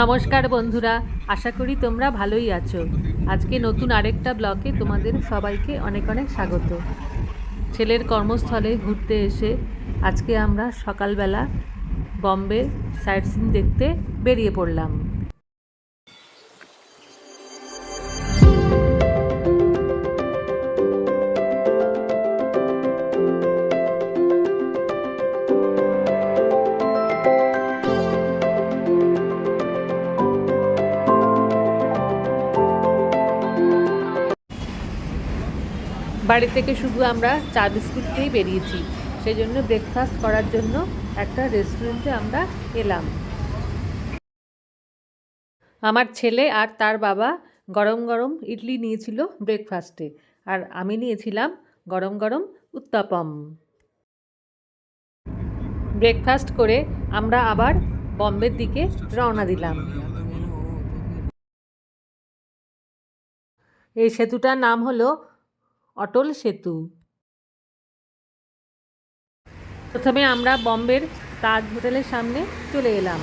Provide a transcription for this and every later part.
নমস্কার বন্ধুরা, আশা করি তোমরা ভালোই আছো। আজকে নতুন আরেকটা ব্লকে তোমাদের সবাইকে অনেক অনেক স্বাগত। ছেলের কর্মস্থলে ঘুরতে এসে আজকে আমরা সকালবেলা বম্বে সাইট সিন দেখতে বেরিয়ে পড়লাম। বাড়ি থেকে শুধু আমরা চা বিস্কুট খেয়েই বেরিয়েছি। সেই জন্য ব্রেকফাস্ট করার জন্য একটা রেস্টুরেন্টে আমরা এলাম। আমার ছেলে আর তার বাবা গরম গরম ইডলি নিয়েছিল ব্রেকফাস্টে আর আমি নিয়েছিলাম গরম গরম উত্তাপম। ব্রেকফাস্ট করে আমরা আবার বম্বের দিকে রওনা দিলাম। এই সেতুটার নাম হলো অটল সেতু। প্রথমে আমরা বম্বের তাজ হোটেলের সামনে চলে এলাম।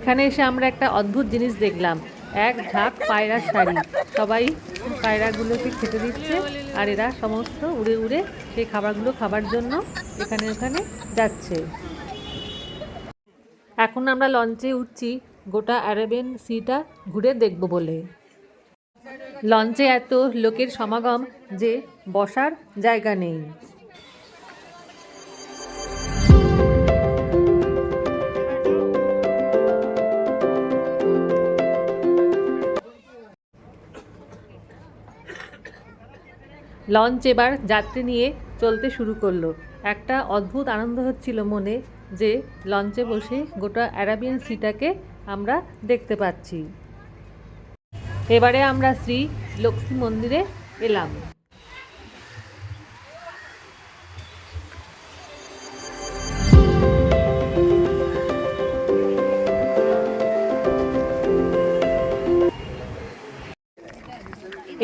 এখানে এসে আমরা একটা অদ্ভুত জিনিস দেখলাম। এক ঝাঁক পায়রার শাড়ি। সবাই পায়রাগুলোকে খেতে দিচ্ছে আর এরা সমস্ত উড়ে উড়ে সেই খাবারগুলো খাবার জন্য এখানে ওখানে যাচ্ছে। এখন আমরা লঞ্চে উঠছি। গোটা অ্যারাবিয়ান সিটা ঘুরে দেখব বলে। লঞ্চে এত লোকের সমাগম যে বসার জায়গা নেই। লঞ্চ এবার যাত্রী নিয়ে চলতে শুরু করল। একটা অদ্ভুত আনন্দ হচ্ছিল মনে যে লঞ্চে বসে গোটা অ্যারাবিয়ান সিটাকে আমরা দেখতে পাচ্ছি। এবারে আমরা শ্রী লক্ষ্মী মন্দিরে এলাম।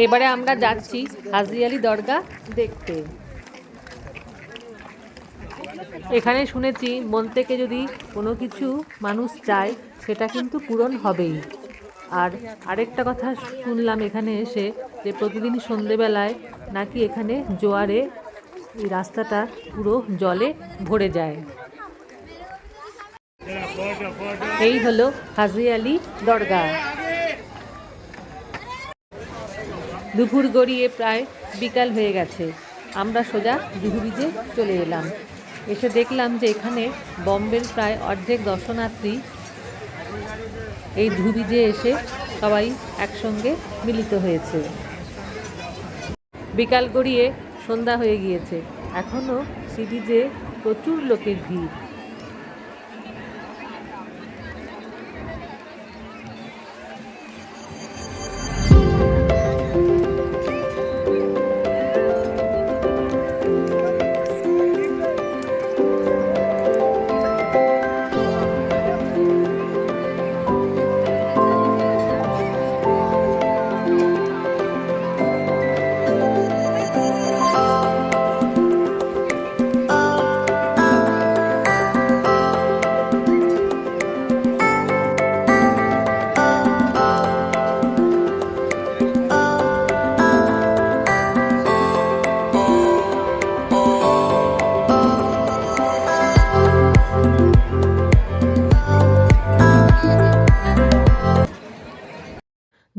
এবারে আমরা যাচ্ছি হাজি আলী দরগা দেখতে। এখানে শুনেছি, মন থেকে যদি কোনো কিছু মানুষ চায়, সেটা কিন্তু পূরণ হবেই। আর আরেকটা কথা শুনলাম এখানে এসে, যে প্রতিদিন সন্ধেবেলায় নাকি এখানে জোয়ারে এই রাস্তাটা পুরো জলে ভরে যায়। এই হলো হাজি আলী দরগা। দুপুর গড়িয়ে প্রায় বিকাল হয়ে গেছে। আমরা সোজা জুহু চলে এলাম। এসে দেখলাম যে এখানে বম্বের প্রায় অর্ধেক দর্শনার্থী এই বিচে এসে সবাই একসঙ্গে মিলিত হয়েছে। বিকাল গড়িয়ে সন্ধ্যা হয়ে গিয়েছে। এখনও সি বিচে প্রচুর লোকের ভিড়।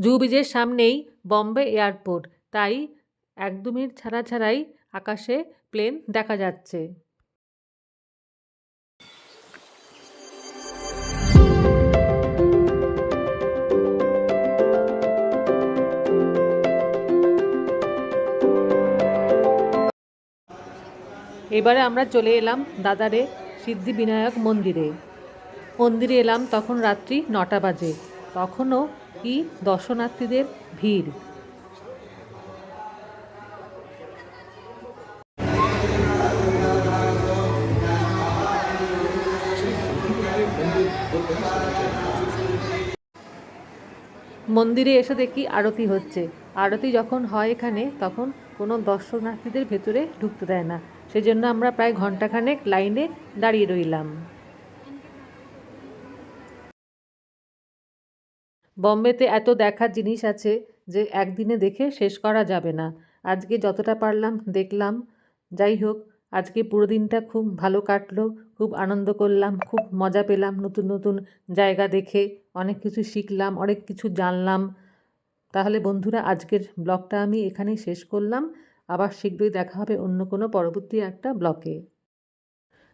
জুহু ব্রিজের সামনেই বম্বে এয়ারপোর্ট। তাই এক মিনিট ছাড়া ছাড়াই আকাশে প্লেন দেখা যাচ্ছে। এবারে আমরা চলে এলাম দাদারে সিদ্ধি বিনায়ক মন্দিরে। মন্দিরে এলাম তখন রাত্রি নটা বাজে। তখনও কি? দর্শনার্থীদের ভিড়। মন্দিরে এসে দেখি আরতি হচ্ছে। আরতি যখন হয় এখানে, তখন কোনো দর্শনার্থীদের ভেতরে ঢুকতে দেয় না। সেজন্য আমরা প্রায় ঘন্টাখানেক লাইনে দাঁড়িয়ে রইলাম। বম্বেতে এত দেখার জিনিস আছে যে একদিনে দেখে শেষ করা যাবে না। আজকে যতটা পারলাম, দেখলাম। যাই হোক, আজকে পুরো দিনটা খুব ভালো কাটলো, খুব আনন্দ করলাম, খুব মজা পেলাম নতুন নতুন জায়গা দেখে। অনেক কিছু শিখলাম, অনেক কিছু জানলাম। তাহলে বন্ধুরা, আজকের ব্লগটা আমি এখানেই শেষ করলাম। আবার শীঘ্রই দেখা হবে অন্য কোনো পরবর্তী একটা ব্লগে।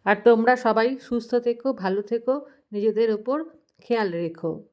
আর তোমরা সবাই সুস্থ থেকো, ভালো থেকো, নিজেদের ওপর খেয়াল রেখো।